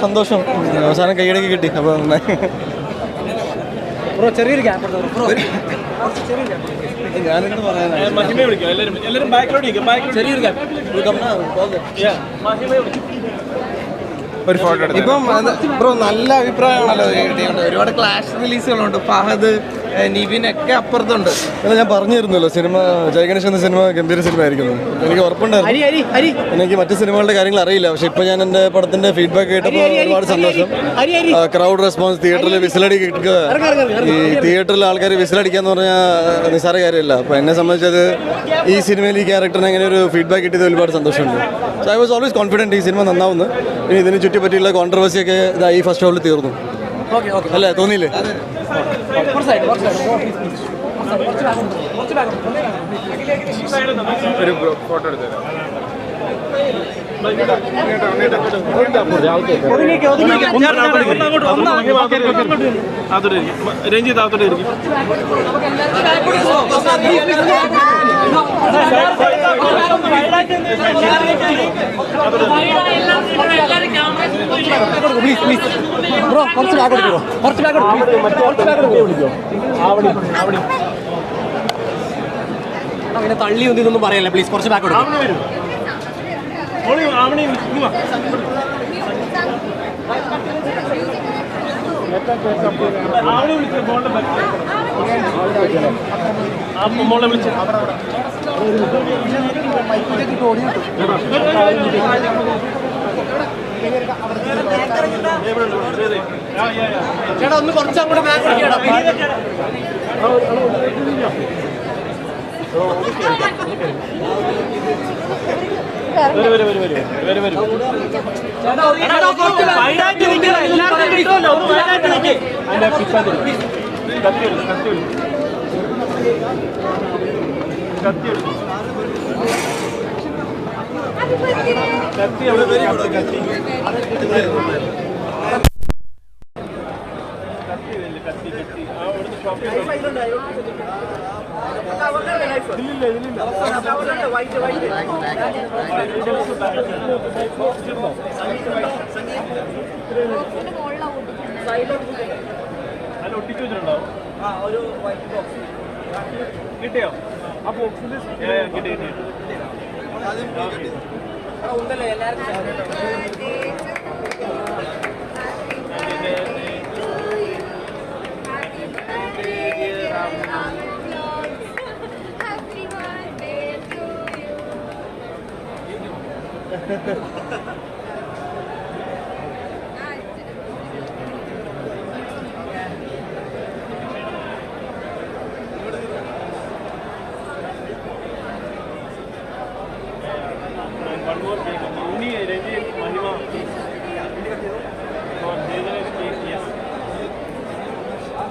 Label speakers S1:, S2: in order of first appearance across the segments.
S1: സന്തോഷം. അവസാനം കൈയടക്കി കിട്ടി. അപ്പോൾ
S2: ബ്രോ ചെറിയൊരു ഗ്യാപ്പ്
S3: ഒരു ഫോട്ടോ ഇപ്പം ബ്രോ നല്ല അഭിപ്രായമാണല്ലോ ഒരുപാട് ക്ലാഷ് റിലീസുകളുണ്ട് ഫഹദ് ഒക്കെ അപ്പുറത്തുണ്ട്.
S1: അല്ല ഞാൻ പറഞ്ഞിരുന്നല്ലോ സിനിമ ജയഗണേഷ് എന്ന സിനിമ ഗംഭീര സിനിമ ആയിരിക്കും എനിക്ക് ഉറപ്പുണ്ടായിരുന്നു. എനിക്ക് മറ്റു സിനിമകളുടെ കാര്യങ്ങൾ അറിയില്ല പക്ഷെ ഇപ്പൊ ഞാൻ എന്റെ പടത്തിന്റെ ഫീഡ്ബാക്ക് കേട്ടപ്പോൾ ഒരുപാട് സന്തോഷം. ക്രൗഡ് റെസ്പോൺസ് തിയേറ്ററിൽ വിസിലടി കിട്ടുക ഈ തിയേറ്ററിലെ ആൾക്കാർ വിസിലടിക്കാന്ന് പറഞ്ഞാൽ നിസ്സാര കാര്യമല്ല. അപ്പൊ എന്നെ സംബന്ധിച്ചത് ഈ സിനിമയിൽ ഈ ക്യാരക്ടറിന് അങ്ങനെ ഒരു ഫീഡ്ബാക്ക് കിട്ടിയത് ഒരുപാട് സന്തോഷമുണ്ട്. So I was always confident ഈ സിനിമ നന്നാവുന്നു. ഇനി ഇതിനെ ചുറ്റിപ്പറ്റിയുള്ള കോൺട്രവേഴ്സിയൊക്കെ ഒക്കെ ഇതാ ഈ ഫസ്റ്റ് ഹോളിൽ തീർന്നു. അല്ലേ തോന്നിയില്ലേ?
S4: ഒരു ഫോട്ടോ എടുത്തു രഞ്ജിത്ത് അതോടെ ഇരിക്കും.
S2: പ്ലീസ് പ്ലീസ് ബ്രോ കുറച്ച് ബാക്ക് കൊടുക്കോ കുറച്ച് കൊടുക്കോ കുറച്ച് ബാക്ക് കൊടുക്കോ അങ്ങനെ തള്ളി ഒന്നും ഇതൊന്നും പറയല്ല പ്ലീസ് കുറച്ച്
S4: ആവണി വരും മോളി വിളിച്ചു മോളുടെ back.
S2: ചേട്ടാ ഒന്ന് കുറച്ച് അങ്ങോട്ട് ബാക്ക് കൊടുക്കണം
S4: കത്തിയെടുക്കും വരും ഇല്ലേ, കത്തി കത്തി ആ അതിൽ ഒട്ടിച്ചു വെച്ചിട്ടുണ്ടാവും കിട്ടിയോ? ആ ബോക്സിൽ കിട്ടി കിട്ടി Ha ha ha.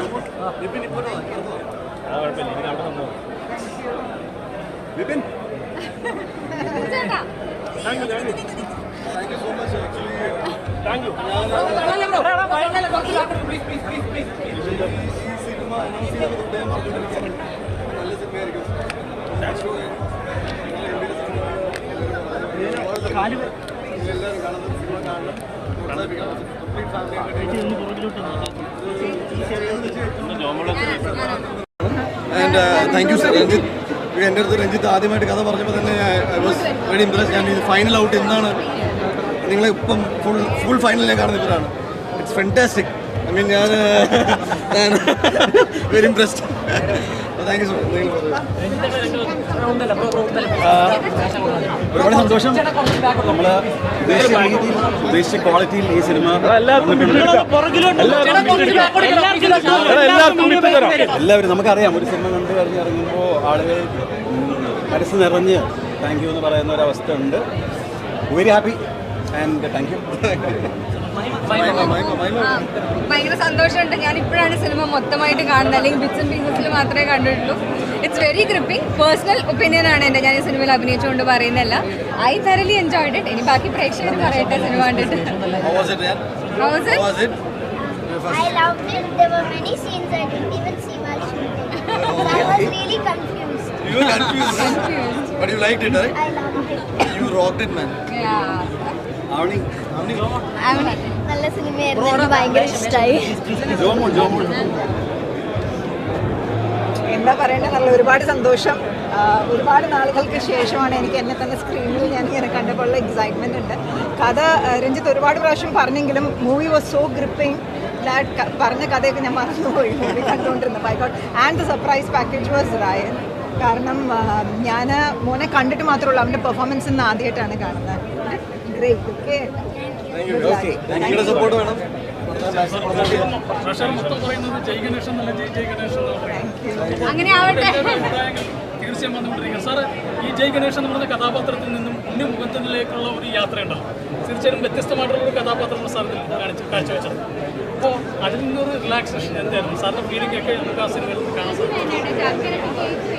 S5: ഞാനും എനിക്ക്
S4: ആ കുഴപ്പമില്ല ഇനി അവിടെ വന്നോ
S5: ചേട്ടാ
S4: thank you thank you thank you
S1: and thank you sir Ranjith. എന്റെ അടുത്ത് രഞ്ജിത്ത് ആദ്യമായിട്ട് കഥ പറഞ്ഞപ്പോൾ തന്നെ ഐ വാസ് വെരി ഇംപ്രസ് ഞാൻ ഇത് ഫൈനൽ ഔട്ട് എന്നാണ്. നിങ്ങളെ ഇപ്പം ഫുൾ ഫുൾ ഞാൻ കാണുന്ന ഇവരാണ് ഇറ്റ്സ് ഫെന്റാസ്റ്റിക് ഐ മീൻ ഞാൻ വെരി ഇംപ്രസ്ഡ്
S6: ഒരുപാട് സന്തോഷം. നമ്മൾ ഉദ്ദേശിച്ച രീതിയിൽ ഉദ്ദേശിച്ച ക്വാളിറ്റിയിൽ ഈ സിനിമ എല്ലാവരും നമുക്കറിയാം ഒരു സിനിമ കണ്ടു കഴിഞ്ഞിറങ്ങുമ്പോൾ ആളുകൾ മനസ്സ് നിറഞ്ഞ് താങ്ക് യു എന്ന് പറയുന്ന ഒരു അവസ്ഥ ഉണ്ട്. Very happy and thank
S5: you ഭയങ്കര സന്തോഷമുണ്ട്. ഞാൻ ഇപ്പോഴാണ് സിനിമ മൊത്തമായിട്ട് കാണുന്നത്. അല്ലെങ്കിൽ ബിറ്റ്സ് ആൻഡ് പീസസിൽ മാത്രമേ കണ്ടിട്ടുള്ളൂ. It's very grippy personal opinion ആണ് എന്റെ. ഞാൻ ഈ സിനിമയിൽ അഭിനയിച്ചുകൊണ്ട് പറയുന്നില്ല ഐ തരലി എൻജോയ്ഡ് ഇറ്റ് ഇനി ബാക്കി പ്രേക്ഷകർ പറയട്ടെ സിനിമ കണ്ടിട്ട്.
S1: You rocked it, man.
S5: Yeah.
S4: നല്ല സിനിമയായിരുന്നു. എനിക്ക് ഭയങ്കര ഇഷ്ടമായി
S7: എന്താ പറയേണ്ടത് നല്ല ഒരുപാട് സന്തോഷം. ഒരുപാട് നാളുകൾക്ക് ശേഷമാണ് എനിക്ക് എന്നെ തന്നെ സ്ക്രീനിൽ ഞാൻ ഇങ്ങനെ കണ്ടപ്പോഴുള്ള എക്സൈറ്റ്മെന്റ് ഉണ്ട്. കഥ രഞ്ജിത്ത് ഒരുപാട് പ്രാവശ്യം പറഞ്ഞെങ്കിലും movie was so gripping that പറഞ്ഞ കഥയൊക്കെ ഞാൻ മറന്നുപോയി. Movie കണ്ടുകൊണ്ടിരുന്നു I got and the surprise package was Raayan കാരണം ഞാൻ മോനെ കണ്ടിട്ട് മാത്രമേ അവന്റെ പെർഫോമൻസ് ഇന്ന് ആദ്യമായിട്ടാണ് കാണുന്നത്.
S5: അങ്ങനെ ആവട്ടെ.
S8: തീർച്ചയായും വന്നുകൊണ്ടിരിക്കുക സാറ് ഈ ജയ് ഗണേഷൻ എന്ന് പറഞ്ഞ കഥാപാത്രത്തിൽ നിന്നും ഉണ്ണി മുഖത്തിലേക്കുള്ള ഒരു യാത്രയുണ്ടാവും തീർച്ചയായും വ്യത്യസ്തമായിട്ടുള്ള ഒരു കഥാപാത്രമാണ് സാർ ഇതിൽ കാണിച്ച് കാഴ്ചവെച്ചത്. അപ്പോൾ അതിൽ നിന്നൊരു റിലാക്സേഷൻ എന്തായിരുന്നു? സാറിന്റെ ഫീലിംഗ് ഒക്കെ നമുക്ക് ആ സിനിമയിൽ കാണാൻ സാധിക്കും